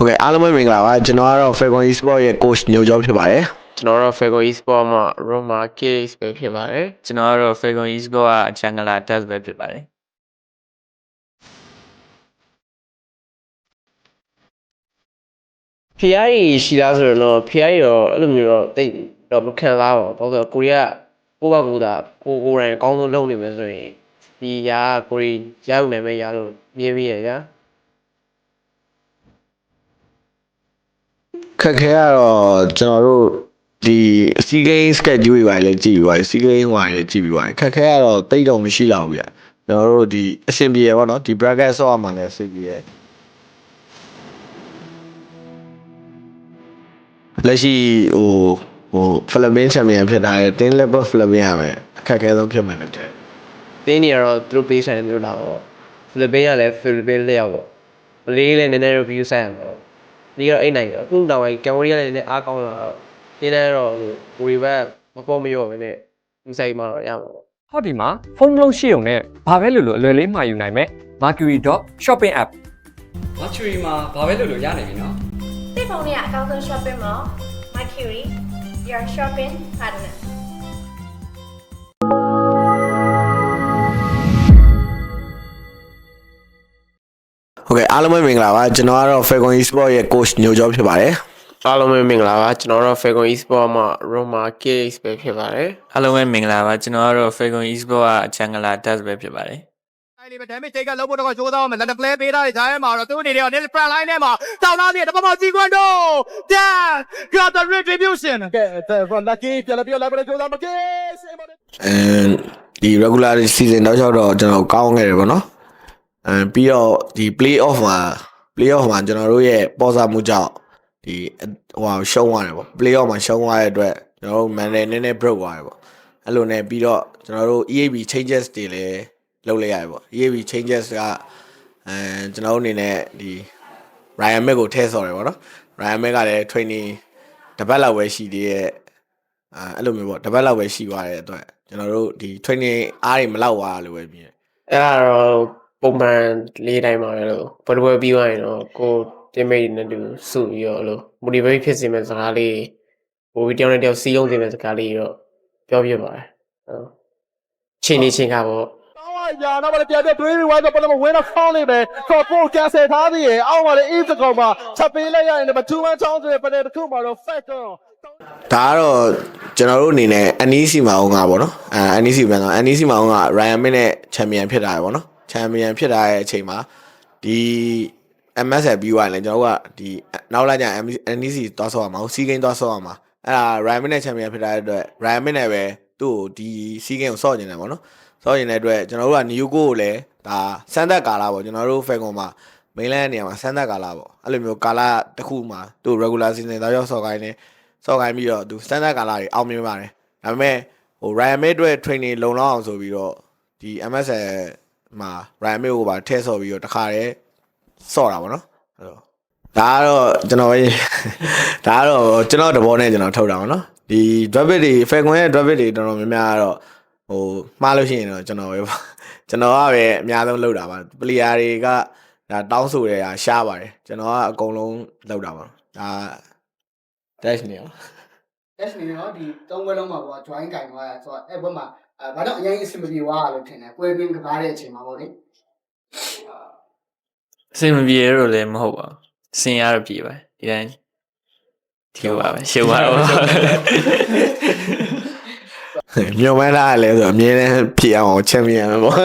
ဟုတ်ကဲ့အားလုံးပဲမင်္ဂလာပါကျွန်တော်ကတော့ Falcon Esport ရဲ့ coach ညိုကျော်ဖြစ်ပါတယ်ကျွန်တော်တို့ Fago Esport မှာ Roma Case ပဲဖြစ်ပါတယ်ကျွန်တော်ကတော့ Falcon Esport က Jungler Test ပဲဖြစ်ပါတယ်ဖျားရည်ရှိလားဆိုတော့ဖျားရည်တော့အဲ့လိုမျိုးတော့တိတ်တော့မခံစားပါဘူးဘာလို့လဲကိုရီးယားကိုယ့်ဘကူတာကိုကိုယ်တိုင်အကောင်းဆုံးလုပ်နေမယ်ဆိုရင်ဒီရာကကိုရီရယူမယ်ပဲရလို့မြင်ပြီးရကြာ ခက်ခဲကတော့ကျွန်တော်တို့ဒီ C game schedule တွေပါလေကြည့်ပြီးပါတယ် C game ဟိုပါလေကြည့်ပြီးပါတယ်ခက်ခဲကတော့တိတ်တော့မရှိတော့ဘူးဗျကျွန်တော်တို့ဒီအဆင်ပြေရပါတော့ဒီ bracket ဆော့ရမှာလည်းစိတ်ပြေရလက်ရှိဟိုဟို Philippines champion ဖြစ်တာလေတင်း level Philippines ရမယ်အခက်ခဲဆုံးဖြစ်မှန်းတယ်တင်းနေရတော့သူတို့ပေးဆိုင်မျိုးလာတော့ဖိလစ်ပင်းကလည်းဖိလစ်ပင်းလက်ရောက်တော့မလေးလည်းနည်းနည်း review ဆိုင်ရတော့ ဒီကတော့အိတ်နိုင်တော့အခုတော့ကင်မရာလည်းနည်းနည်းအားကောင်းတော့တင်းနေတော့ကိုရီဘက်မပေါ်မရောပဲနဲ့ဒီဆိုင်မှာတော့ရမှာပေါ့ဟောဒီမှာဖုန်းတစ်လုံးရှိုံနဲ့ဘာပဲလို့လို့အလွယ်လေးမှာယူနိုင်မယ် Mercury.shopping app Mercury မှာဘာပဲလုပ်လို့ရနိုင်ပြီနော်တိတ်ဖုန်းလေးကအကောင်းဆုံး shopping mall Mercury your shopping partner ဟုတ်ကဲ့အားလုံးပဲမင်္ဂလာပါကျွန်တော်ကတော့ Falcon Esport ရဲ့ coach ညိုကျော်ဖြစ်ပါတယ်အားလုံးပဲမင်္ဂလာပါကျွန်တော်တို့ Fagon Esport မှာ Roma Case ပဲဖြစ်ပါတယ်အားလုံးပဲမင်္ဂလာပါကျွန်တော်ကတော့ Falcon Esport က Jungler Test ပဲဖြစ်ပါတယ်အဲ့ဒီမှာ damage take ကလုံးဖို့တော့ကြိုးစားအောင်မယ်လက် play ပေးထားတဲ့ဂျားထဲမှာတော့သူ့အနေနဲ့ net front line ထဲမှာတောင်းသားစီတပမောက်ကြီးကွန်းတော့ Dan got the retribution ကဲ from lucky ပြလာပြလာပြကြိုးစားမကေးစေမအဲဒီ regular season တော့ရောက်တော့ကျွန်တော်ကောင်းခဲ့တယ်ပေါ့နော် အဲပြီးတော့ဒီ play off မှာ play off မှာကျွန်တော်တို့ရဲ့ပေါ်စားမှုကြောင့်ဒီဟိုဟာရှုံးသွားတယ်ပေါ့ play off မှာရှုံးသွားတဲ့အတွက်ကျွန်တော်တို့ man နဲ့နည်းနည်း broke သွားတယ်ပေါ့အဲ့လိုနဲ့ပြီးတော့ကျွန်တော်တို့ EAB changes တွေလည်းလုပ်လိုက်ရတယ်ပေါ့ EAB changes ကအဲကျွန်တော်တို့အနေနဲ့ဒီ Ryan Mac ကိုထည့်ဆော်တယ်ပေါ့နော် Ryan Mac ကလည်း training တစ်ပတ်လောက်ပဲရှိသေးရဲ့အဲအဲ့လိုမျိုးပေါ့တစ်ပတ်လောက်ပဲရှိသွားတဲ့အတွက်ကျွန်တော်တို့ဒီ training အားတွေမလောက်သွားလို့ပဲမြင်တယ်အဲ့ဒါတော့ ပုံမှန်လေးတိုင်းပါပဲလို့ဘယ်လိုပဲပြီးသွားရင်တော့ကို teammate တွေနဲ့တူစုပြီးတော့အဲ့လို motivate ဖြစ်စေမယ့်စကားလေးပိုပြီးတယောက်နဲ့တယောက်စီးလုံးစေမယ့်စကားလေးတော့ပြောပြပါတယ်ဟုတ်ချင်းနေချင်းကပေါ့တောင်းရညာတော့လည်းပြန်ပြတွေးပြီးဝိုင်းတော့ဘယ်လိုဝင်တော့ခေါင်းလေးပဲ support ကန်ဆယ်ထားသေးရဲ့အောက်မှာလည်း if ကောင်မှာချက်ပေးလိုက်ရရင်လည်း2 man ချောင်းဆိုတဲ့ပဒေတစ်ခုမှာတော့ fact တော့ဒါကတော့ကျွန်တော်တို့အနေနဲ့ NEC မှာအောင်ကပေါ့နော်အဲ NEC ပြန်တော့ NEC မှာအောင်က Ryan Min နဲ့ champion ဖြစ်တာရပေါ့နော် champion ဖြစ်တာရဲ့အချိန်မှာဒီ MSL ပြီးသွားရင်လည်းကျွန်တော်တို့ကဒီနောက်လာကြ NEC သွားဆော့ရမှာ C game သွားဆော့ရမှာအဲ့ဒါ Ryan Min နဲ့ champion ဖြစ်တာတဲ့အတွက် Ryan Min နဲ့ပဲသူ့ကိုဒီ C game ကိုဆော့နေတယ်ပေါ့နော်ဆော့နေတဲ့အတွက်ကျွန်တော်တို့က New Go ကိုလည်းဒါစမ်းသက်ကာလာပေါ့ကျွန်တော်တို့ Falcon မှာ mainland နေရာမှာစမ်းသက်ကာလာပေါ့အဲ့လိုမျိုးကာလာတစ်ခုမှာသူ့ regular season သားရောက်ဆော့ခိုင်းနေဆော့ခိုင်းပြီးတော့သူ standard ကာလာတွေအောင်မြင်ပါတယ်ဒါပေမဲ့ဟို Ryan May အတွက် training လုံလောက်အောင်ဆိုပြီးတော့ဒီ MSL မှာ Ryan May ကိုပါထည့်ဆော့ပြီးတော့တခါတည်းဆော့တာပေါ့နော်အဲ့တော့ဒါကတော့ကျွန်တော်ရေးဒါကတော့ကျွန်တော်တဘောနဲ့ကျွန်တော်ထုတ်တာပေါ့နော်ဒီ draft တွေ Falcon ရဲ့ draft တွေတော်တော်များများကတော့ဟိုမှားလို့ရှိရင်တော့ကျွန်တော်ပဲပေါ့ကျွန်တော်ကပဲအများဆုံးလုပ်တာပါ player တွေကဒါတောင်းဆိုတယ်ဟာရှားပါတယ်ကျွန်တော်ကအကုန်လုံးလုပ်တာပါဒါ dash နေအောင် dash နေတော့ဒီသုံးဘွဲလုံးမှာပေါ့ join ကင်သွားရဆိုတော့အဲ့ဘက်မှာ အဲဘာကြောင့်အရင်အဆင်မပြေသွားရလို့ထင်တယ်ပွဲတွင်းကစားတဲ့အချိန်မှာပေါ့လေအဆင်မပြေရတော့လည်းမဟုတ်ပါဘူးစင်ရတော့ပြေပါတယ်ဒီတိုင်းဒီလိုပါပဲရှုပ်ပါတော့ညုံမဲထားရလဲဆိုတော့အမြဲတမ်းဖြစ်အောင်ချန်ပီယံပဲပေါ့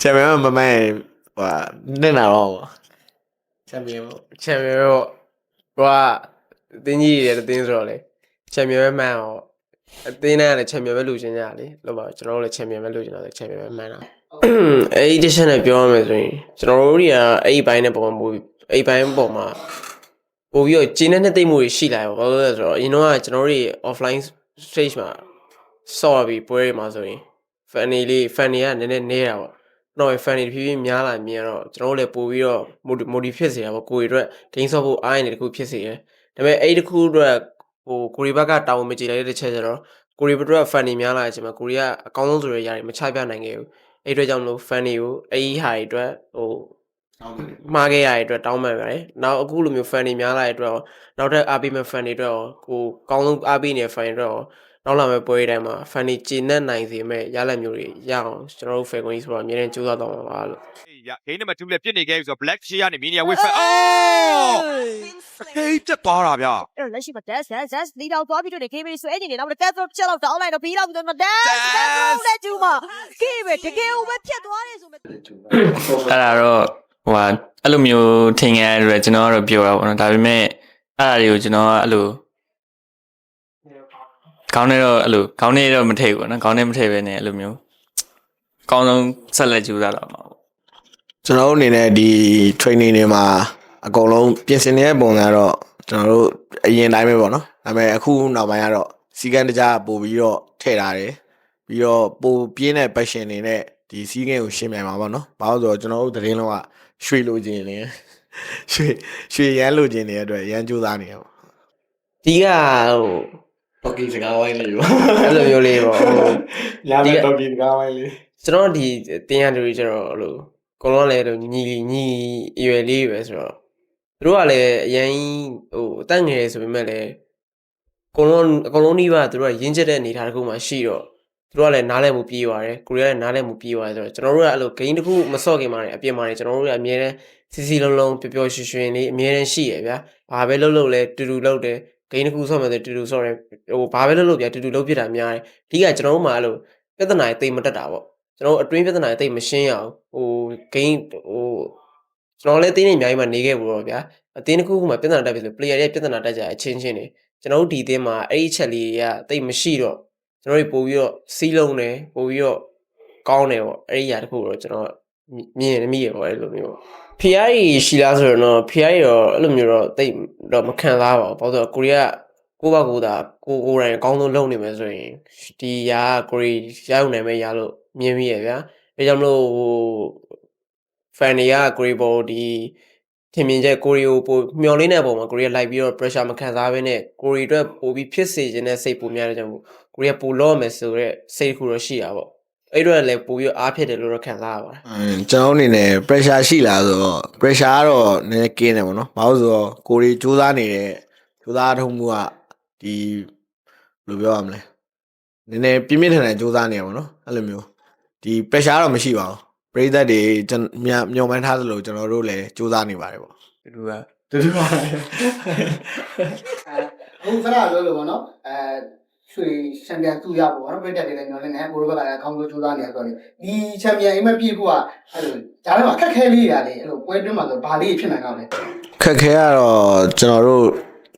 ချန်ပီယံမမဲဟိုနှစ်နာတော့ပေါ့ချန်ပီယံပေါ့ချန်ပီယံတော့ဟိုကအတင်းကြီးတွေတဲ့တင်းဆိုတော့လေချန်ပီယံပဲမှန်တော့ အတင်းနဲ့လည်းချန်ပီယံပဲလူချင်းကြလေလို့ပါကျွန်တော်တို့လည်းချန်ပီယံပဲလူချင်းတော့ချန်ပီယံပဲမှန်တာအဲ့ဒီတစ်ချက်နဲ့ပြောရမယ်ဆိုရင်ကျွန်တော်တို့တွေကအဲ့ဒီဘိုင်းနဲ့ပုံမှန်ပို့အဲ့ဒီဘိုင်းပုံမှာပို့ပြီးတော့ကျင်းတဲ့နှစ်သိမ့်မှုတွေရှိလာရောဘာလို့လဲဆိုတော့အရင်တော့ကကျွန်တော်တို့တွေ offline stage မှာဆော့ပြီးပွဲတွေမှာဆိုရင် fan တွေလေး fan တွေကနည်းနည်းနေတာပေါ့တော့ fan တွေဖြည်းဖြည်းများလာမြင်တော့ကျွန်တော်တို့လည်းပို့ပြီးတော့ modi- modi ဖြစ်စေတာပေါ့ကိုရီအတွက် game ဆော့ဖို့အားရနေတခုဖြစ်စေတယ်ဒါပေမဲ့အဲ့ဒီတစ်ခုအတွက် ဟိုကိုရီဘက်ကတာဝန်မကျေလိုက်တဲ့ချက်ကျတော့ကိုရီဘက်က fan တွေများလာတဲ့အချိန်မှာကိုရီကအကောင်းဆုံးဆိုတဲ့ຢာတွေမချပြနိုင်ခဲ့ဘူးအဲ့ဒီအတွက်ကြောင့်မလို့ fan တွေကိုအဲ့ဒီဟာတွေအတွက်ဟိုမှားခဲ့ရတဲ့အတွက်တောင်းပန်ပါတယ်နောက်အခုလိုမျိုး fan တွေများလာတဲ့အတွက်ရောနောက်ထပ်အားပေးမဲ့ fan တွေအတွက်ရောကိုကောင်းဆုံးအားပေးနေတဲ့ fan တွေအတွက်ရောနောက်လာမဲ့ပွဲတွေတိုင်းမှာ fan တွေကျေနပ်နိုင်စေမဲ့ရလဒ်မျိုးတွေရအောင်ကျွန်တော်တို့ fan ကိုကြီးဆိုတော့အများနဲ့ကြိုးစားတော့မှာပါလို့ရဂိမ်းနံပါတ်2လည်းပြစ်နေခဲ့ပြီဆိုတော့ black shade ကနေ mania wave အော် ဟေးပြတ်သွားတာဗျအဲ့တော့လက်ရှိမှာ dash dash dash လီတောင်သွားပြီးတော့နေ KB ဆွဲနေနေတော့ dash တော့ချက်တော့ down line တော့ပြီးတော့ပြီးတော့ dash dash လက်ကျူမှာ KB တကယ်ကိုပဲဖြတ်သွားတယ်ဆိုမဲ့အဲ့ဒါတော့ဟိုဟာအဲ့လိုမျိုးထင်ခဲ့ရတဲ့အတွက်ကျွန်တော်ကတော့ပြောတာပေါ့နော်ဒါပေမဲ့အဲ့ဒါတွေကိုကျွန်တော်ကအဲ့လိုခေါင်းနဲ့တော့အဲ့လိုခေါင်းနဲ့တော့မထည့်ဘူးပေါ့နော်ခေါင်းနဲ့မထည့်ပဲနဲ့အဲ့လိုမျိုးအကောင်းဆုံးဆက်လက်ကြိုးစားတော့မှာပေါ့ကျွန်တော်တို့အနေနဲ့ဒီ training တွေမှာ အကုန်လုံးပြင်ဆင်နေတဲ့ပုံစံကတော့ကျွန်တော်တို့အရင်တိုင်းပဲပေါ့နော်ဒါပေမဲ့အခုနောက်ပိုင်းကတော့စီကန်းတကြားပို့ပြီးတော့ထည့်ထားတယ်ပြီးတော့ပို့ပြင်းတဲ့ passion တွေနဲ့ဒီစီးကန်းကိုရှင်းပြမှာပေါ့နော်ဘာလို့လဲဆိုတော့ကျွန်တော်တို့သတင်းလုံးကရွှေလိုချင်နေရွှေရွှေရမ်းလိုချင်နေတဲ့အတွက်ရမ်းကြိုးစားနေရပါဒီကဟိုတော်ကီစကားဝိုင်းလေးပါအဲ့လိုမျိုးလေးပေါ့ဟိုရမယ်တော်ကီစကားဝိုင်းလေးကျွန်တော်ဒီတင်ရတူတွေကျတော့အဲ့လိုအကုန်လုံးလည်းအဲ့လိုညီညီအရွယ်လေးပဲဆိုတော့ သူတို့ကလည်းအရင်ဟိုအသက်ငယ်ဆိုပေမဲ့လည်းအကုန်လုံးအကုန်လုံးနှိပါသူတို့ကရင်းချက်တဲ့အနေအထားတစ်ခုမှရှိတော့သူတို့ကလည်းနားလည်မှုပြေးပါတယ်ကိုရီးယားလည်းနားလည်မှုပြေးပါတယ်ဆိုတော့ကျွန်တော်တို့ကအဲ့လိုဂိမ်းတစ်ခုမစော့ခင်မှာနေအပြင်မှာနေကျွန်တော်တို့ကအမြဲတမ်းစီစီလုံးလုံးပျော်ပျော်ရွှင်ရွှင်လေးအမြဲတမ်းရှိရဗျာဘာပဲလုပ်လို့လဲတူတူလုပ်တယ်ဂိမ်းတစ်ခုဆော့မယ်ဆိုတူတူဆော့တယ်ဟိုဘာပဲလုပ်လို့ဗျာတူတူလုပ်ဖြစ်တာများတယ်အဓိကကျွန်တော်တို့မှအဲ့လိုပြဿနာတွေတိတ်မတက်တာပေါ့ကျွန်တော်တို့အတွင်းပြဿနာတွေတိတ်မရှင်းရအောင်ဟိုဂိမ်းဟို ကျွန်တော်လည်းအတင်းနေအများကြီးမှနေခဲ့ဘူးတော့ဗျာအတင်းတစ်ခုခုမှပြဿနာတက်ပြီဆို player ရဲ့ပြဿနာတက်ကြအချင်းချင်းနေကျွန်တော်တို့ဒီအတင်းမှာအဲ့ဒီအချက်လေးတွေကတိတ်မရှိတော့ကျွန်တော်တို့ပို့ပြီးတော့စီးလုံးတယ်ပို့ပြီးတော့ကောင်းတယ်ပေါ့အဲ့ဒီအရာတစ်ခုတော့ကျွန်တော်မြင်နေမိရပေါ့အဲ့လိုမျိုးဖီယာရီရှိလားဆိုတော့ဖီယာရီတော့အဲ့လိုမျိုးတော့တိတ်တော့မခံစားပါဘူးဘာလို့ဆိုတော့ကိုရီးယားကိုယ့်ဘက်ကိုယ်သာကိုကိုယ်တိုင်အကောင်းဆုံးလုပ်နေမယ်ဆိုရင်ဒီရာကိုရီရရုံနိုင်မဲ့ရလို့မြင်မိရဗျာဒါကြောင့်မလို့ဟို fan တွေကကိုရီဘောဒီထင်မြင်ချက်ကိုရီကိုပိုမျောလင်းတဲ့ပုံမှာကိုရီကလိုက်ပြီးတော့ pressure မခံစားဘဲနဲ့ကိုရီအတွက်ပိုပြီးဖြစ်စေခြင်းတဲ့စိတ်ပိုများတဲ့ကြောင့်မို့ကိုရီကပိုလော့မယ်ဆိုတော့စိတ်တစ်ခုတော့ရှိတာပေါ့အဲ့တော့လည်းပိုပြီးတော့အားဖြစ်တယ်လို့တော့ခံစားရပါတယ်အင်းကျွန်တော်အနေနဲ့ pressure ရှိလားဆိုတော့ pressure ကတော့နည်းနည်းကင်းတယ်ပေါ့နော်။ဘာလို့ဆိုတော့ကိုရီစူးစမ်းနေတဲ့စူးစမ်းထုံးမှုကဒီဘယ်လိုပြောရမလဲ။နည်းနည်းပြင်းပြင်းထန်ထန်စူးစမ်းနေရပါတော့။အဲ့လိုမျိုးဒီ pressure တော့မရှိပါဘူး။ ပရိသတ်တွေကျွန်မြမျှော်မှန်းထားသလိုကျွန်တော်တို့လည်းစူးစမ်းနေပါတယ်ပေါ့တူတူက။တူတူပါအခုခဏပြောလို့ပေါ့နော်အဲရွှေချန်ပီယံသူရပေါ့နော်ပြည့်တက်တယ်လည်းညော်လင်းနေကိုရိုဘက်ကလည်းအကောင်းဆုံးကြိုးစားနေရဆိုတော့ဒီချန်ပီယံအိမ်မပြည့်ဖို့ကအဲ့လိုဒါလည်းအခက်ခဲလေးရာလေအဲ့လိုပွဲတွင်းမှာဆိုဘာလေးဖြစ်နိုင်တော့လဲခက်ခဲကတော့ကျွန်တော်တို့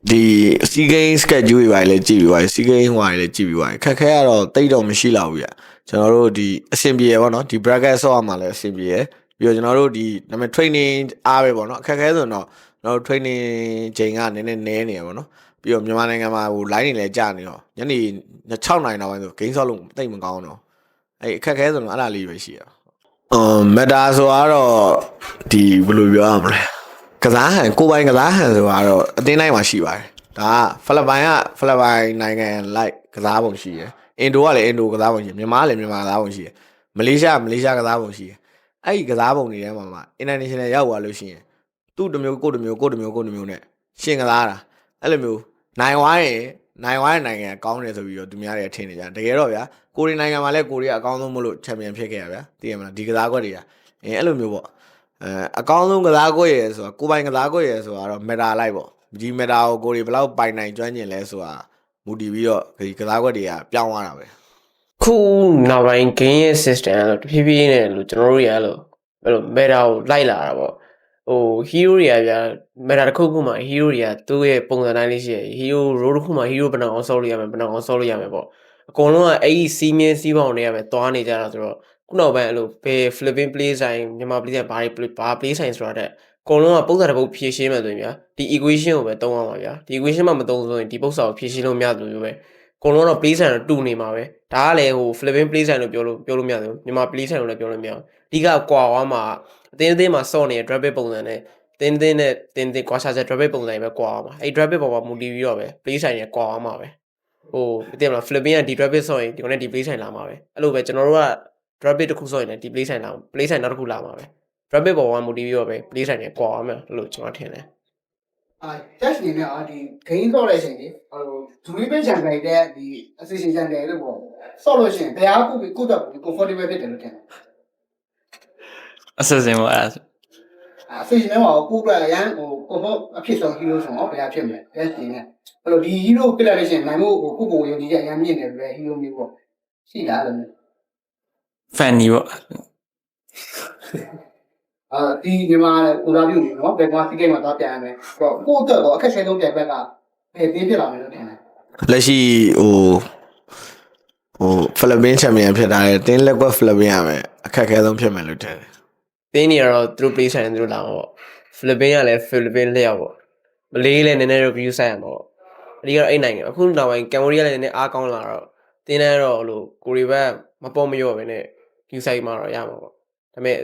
ဒီ C game schedule တွေပါလေကြည့်ပြီးပါ C game ဟိုပါလေကြည့်ပြီးပါခက်ခဲကတော့တိတ်တော့မရှိတော့ဘူးဗျ ကျွန်တော်တို့ဒီအဆင်ပြေရပေါ့နော်ဒီ bracket ဆော့ရမှာလည်းအဆင်ပြေရပြီးတော့ကျွန်တော်တို့ဒီဒါပေမဲ့ training အားပဲပေါ့နော်အခက်ခဲဆိုတော့ကျွန်တော်တို့ training ချိန်ကနည်းနည်းနည်းနေရပေါ့နော်ပြီးတော့မြန်မာနိုင်ငံမှာဟို line တွေလည်းကြာနေတော့ညနေ6နိုင်တော့ပိုင်းဆို game ဆော့လို့တိတ်မကောင်းတော့အဲ့အခက်ခဲဆိုတော့အဲ့ဒါလေးပဲရှိရအမ်မတာဆိုတော့ဒီဘယ်လိုပြောရမလဲကစားဟန်ကိုယ်ပိုင်ကစားဟန်ဆိုတာတော့အတင်းတိုင်းမှာရှိပါတယ်ဒါကဖိလစ်ပိုင်ကဖိလစ်ပိုင်နိုင်ငံလိုက်ကစားပုံရှိတယ် အင်ဒိုကလည်းအင်ဒိုကစားပုံရှိတယ်မြန်မာကလည်းမြန်မာကစားပုံရှိတယ်မလေးရှားကမလေးရှားကစားပုံရှိတယ်အဲ့ဒီကစားပုံတွေထဲမှာမှ international ရောက်သွားလို့ရှိရင်သူ့တစ်မျိုးကိုယ့်တစ်မျိုးကိုယ့်တစ်မျိုးကိုယ့်တစ်မျိုးနဲ့ရှင်ကစားတာအဲ့လိုမျိုးနိုင်ဝိုင်းရင်နိုင်ဝိုင်းနိုင်ငံကောင်းတယ်ဆိုပြီးတော့သူများတွေထင်နေကြတယ်တကယ်တော့ဗျာကိုရီးနိုင်ငံမှာလည်းကိုရီးယားအကောင်းဆုံးမလို့ချန်ပီယံဖြစ်ခဲ့ရဗျာသိရမလားဒီကစားကွက်တွေကအဲအဲ့လိုမျိုးပေါ့အဲအကောင်းဆုံးကစားကွက်ရယ်ဆိုတာကိုယ်ပိုင်ကစားကွက်ရယ်ဆိုတာတော့ meta လိုက်ပေါ့ဒီ meta ကိုကိုယ်တွေဘယ်လောက်ပိုင်နိုင်ကျွမ်းကျင်လဲဆိုတာ မူတည်ပြီးတော့ဒီကစားကွက်တွေကပြောင်းသွားတာပဲခုနောက်ပိုင်း game ရဲ့ system အဲ့လိုတဖြည်းဖြည်းနဲ့လို့ကျွန်တော်တို့ရအဲ့လိုအဲ့လို meta ကိုလိုက်လာတာပေါ့ဟို hero တွေကဗျာ meta တစ်ခုခုမှာ hero တွေကသူ့ရဲ့ပုံစံတိုင်းလေးရှိရယ် hero role တစ်ခုမှာ hero ဘယ်နှအောင်ဆောက်လို့ရမယ်ဘယ်နှအောင်ဆောက်လို့ရမယ်ပေါ့အကုန်လုံးကအဲ့ဒီစီးမြင်းစီးပေါင်းတွေကပဲသွားနေကြတာဆိုတော့ခုနောက်ပိုင်းအဲ့လိုဘယ် Philippine play ဆိုင်မြန်မာ play ဆိုင်ဘာတွေဘာ play ဆိုင်ဆိုတာတဲ့အ ကုန်လုံးကပုံစံတစ်ပုတ်ဖြည့်ရှင်းမှဆိုရင်ဗျာဒီ equation ကိုပဲသုံးအောင်ပါဗျာဒီ equation မှမသုံးဆိုရင်ဒီပု္ပ္ပစာကိုဖြည့်ရှင်းလို့မရသလိုမျိုးပဲအကုန်လုံးတော့ play ဆိုင်တော့တူနေမှာပဲဒါကလည်းဟို Philippine play ဆိုင်လို့ပြောလို့ပြောလို့မရဘူးမြန်မာ play ဆိုင်လို့လည်းပြောလို့မရဘူးအဓိကကွာသွားမှာအတင်းအတင်းမှာစော့နေတဲ့ drop ပုံစံနဲ့တင်းတင်းနဲ့တင်းတင်းကွာရှာချက် drop ပုံစံပဲကွာသွားမှာအဲ့ drop ပေါ်မှာမူတည်ပြီးတော့ပဲ play ဆိုင်နဲ့ကွာသွားမှာပဲဟိုသိရမလား Philippine ကဒီ drop စော့ရင်ဒီကောင်နဲ့ဒီ play ဆိုင်လာမှာပဲအဲ့လိုပဲကျွန်တော်တို့က drop တစ်ခုစော့ရင်လည်းဒီ play ဆိုင်လာ play ဆိုင်နောက်တစ်ခုလာမှာပဲ rapid ပေါ်မှာမူတည်ပြီးတော့ပဲ play style နဲ့ကွာအောင်မယ်လို့ကျွန်တော်ထင်တယ်အာ dash နေနဲ့အာဒီ gain တော့တဲ့အချိန်ကြီးဟိုဒူလီပင်ချန်ခိုင်တဲ့ဒီ association ချန်တယ်လို့ပေါ့ဆော့လို့ရှိရင်ဘယ်အားကိုကိုတော့ comfortable ဖြစ်တယ်လို့ထင်တယ်အဆက်စင်ပေါ့အဲ့ဒါဆိုအာ association ထဲမှာကိုကရန်ဟို comfort အဖြစ်ဆုံး hero ဆိုတော့ဘယ်အားဖြစ်မလဲ dash နေနဲ့အဲ့လိုဒီ hero ပြလိုက်လို့ရှိရင်နိုင်မို့ကိုကိုကိုယုံကြည်ချက်အရင်မြင့်တယ်ပဲ hero မျိုးပေါ့ရှိလားလို့ fan ကြီးပေါ့ အာဒီညီမကိုလာပြုနေနော်ဘယ်ကွာစီကိတ်မှာတော့ပြန်ရမယ်ဟိုကိုအတွက်တော့အခက်ခဲဆုံးပြန်ဘက်ကဘယ်တင်းဖြစ်လာမယ်လို့ထင်တယ်လက်ရှိဟိုဟိုဖိလစ်ပင်းချန်ပီယံဖြစ်တာလေတင်းလက်ကွက်ဖိလစ်ပင်းရမယ်အခက်အခဲဆုံးဖြစ်မယ်လို့ထင်တယ်။တင်းနေရတော့သူတို့ play style နဲ့သူတို့လာတော့ဖိလစ်ပင်းကလည်းဖိလစ်ပင်းလျှောက်ပေါ့။မလေးလည်းနည်းနည်းတော့ view ဆိုင်ရမှာပေါ့။အဒီကတော့အဲ့နိုင်ငံအခုနောက်ပိုင်းကမ်ဘောဒီးယားလည်းနည်းနည်းအားကောင်းလာတော့တင်းနေတော့လို့ကိုရီဘက်မပေါ်မရော့ပဲနဲ့ view site မှာတော့ရမှာပေါ့။ ဒါပေမဲ့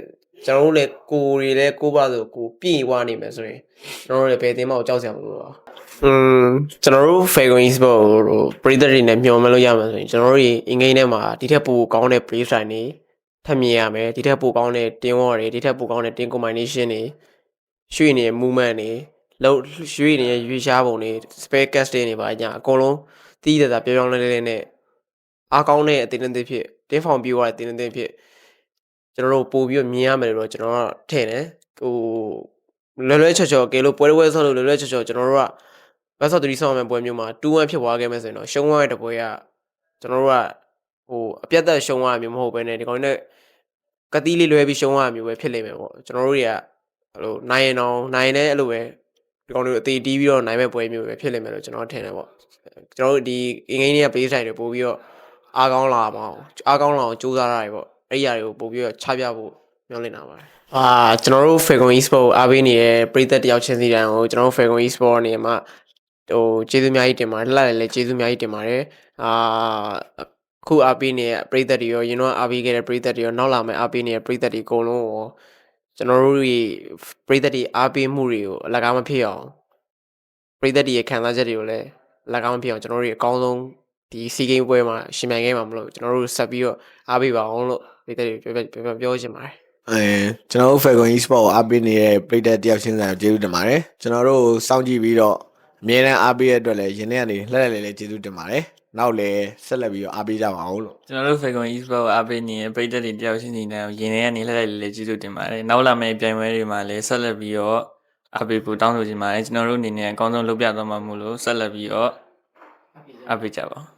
ကျွန်တော်တို့လည်းကိုရီလည်းကိုပါဆိုကိုပြည့်ဝနေမယ်ဆိုရင်ကျွန်တော်တို့လည်းဘယ်တင်းမကိုကြောက်စရာမလိုတော့။อืมကျွန်တော်တို့ Fagon Esport ဟိုပရိသတ်တွေနဲ့မျှော်မှန်းလို့ရမှာဆိုရင်ကျွန်တော်တို့အင်္ဂိမ်းထဲမှာဒီထက်ပိုကောင်းတဲ့ play style တွေထပ်မြင်ရမယ်ဒီထက်ပိုကောင်းတဲ့ team work တွေဒီထက်ပိုကောင်းတဲ့ team combination တွေရွှေ့နေတဲ့ movement တွေလောက်ရွှေ့နေတဲ့ရွေးရှားပုံတွေ spare cast တွေနေပါညာအကုန်လုံးတီးတတာပြောင်းပြောင်းလဲလဲနဲ့အားကောင်းတဲ့အတင်းအသင်းဖြစ်တင်းဖောင်ပြသွားတဲ့အတင်းအသင်းဖြစ် ကျွန်တော်တို့ပို့ပြီးတော့မြင်ရမယ်လို့တော့ကျွန်တော်ကထင်တယ်ဟိုလွယ်လွယ်ချော်ချော်ကဲလို့ပွဲတစ်ပွဲဆော့လို့လွယ်လွယ်ချော်ချော်ကျွန်တော်တို့ကဘတ်ဆော့3ဆော့မယ်ပွဲမျိုးမှာ2-1ဖြစ်သွားခဲ့မယ်ဆိုရင်တော့ရှုံးသွားတဲ့ပွဲကကျွန်တော်တို့ကဟိုအပြတ်သက်ရှုံးသွားတာမျိုးမဟုတ်ဘဲနဲ့ဒီကောင်နဲ့ကတိလေးလွဲပြီးရှုံးရတာမျိုးပဲဖြစ်လိမ့်မယ်ပေါ့ကျွန်တော်တို့တွေကအဲ့လိုနိုင်ရင်တော့နိုင်ရင်လည်းအဲ့လိုပဲဒီကောင်တွေကိုအသေးတီးပြီးတော့နိုင်မဲ့ပွဲမျိုးပဲဖြစ်လိမ့်မယ်လို့ကျွန်တော်ထင်တယ်ပေါ့ကျွန်တော်တို့ဒီအင်္ဂိမ်းတွေက play style တွေပို့ပြီးတော့အားကောင်းလာမှာအောင်အားကောင်းလာအောင်ကြိုးစားရတယ်ပေါ့ အဲ့ဒီအရာတွေကိုပို့ပြီးတော့ချပြဖို့မျှော်လင့်တာပါတယ်အာကျွန်တော်တို့ Falcon Esport အားပေးနေတဲ့ပရိသတ်တယောက်ချင်းစီတိုင်းကိုကျွန်တော်တို့ Falcon Esport နေမှာဟိုကျေးဇူးအများကြီးတင်ပါတယ်လှလှလည်းကျေးဇူးအများကြီးတင်ပါတယ်အာခုအားပေးနေတဲ့ပရိသတ်တွေရောရင်တော့အားပေးခဲ့တဲ့ပရိသတ်တွေရောနောက်လာမယ့်အားပေးနေတဲ့ပရိသတ်တွေအကုန်လုံးရောကျွန်တော်တို့တွေပရိသတ်တွေအားပေးမှုတွေကိုအလကားမဖြစ်အောင်ပရိသတ်တွေရဲ့ခံစားချက်တွေကိုလည်းအလကားမဖြစ်အောင်ကျွန်တော်တို့တွေအကောင်းဆုံးဒီစီဂိမ်းပွဲမှာရှင်မြန်ခဲ့မှာမလို့ကျွန်တော်တို့ဆက်ပြီးတော့အားပေးပါအောင်လို့ ပရိသတ်တွေပြောပြောပြောချင်ပါတယ်အဲကျွန်တော်တို့ Falcon Esport ကိုအားပေးနေတဲ့ပရိသတ်တယောက်ချင်းစာကျေးဇူးတင်ပါတယ်ကျွန်တော်တို့စောင့်ကြည့်ပြီးတော့အမြဲတမ်းအားပေးရတဲ့အတွက်လည်းယင်းထဲကနေလှည့်လှည့်လေးလေးကျေးဇူးတင်ပါတယ်နောက်လည်းဆက်လက်ပြီးတော့အားပေးကြပါအောင်လို့ကျွန်တော်တို့ Falcon Esport ကိုအားပေးနေတဲ့ပရိသတ်တွေတယောက်ချင်းစီနဲ့ရင်ထဲကနေလှည့်လှည့်လေးလေးကျေးဇူးတင်ပါတယ်နောက်လာမယ့်ပြိုင်ပွဲတွေမှာလည်းဆက်လက်ပြီးတော့အားပေးဖို့တောင်းဆိုချင်ပါတယ်ကျွန်တော်တို့အနေနဲ့အကောင်းဆုံးလုပ်ပြသွားမှာမို့လို့ဆက်လက်ပြီးတော့အားပေးကြပါဦး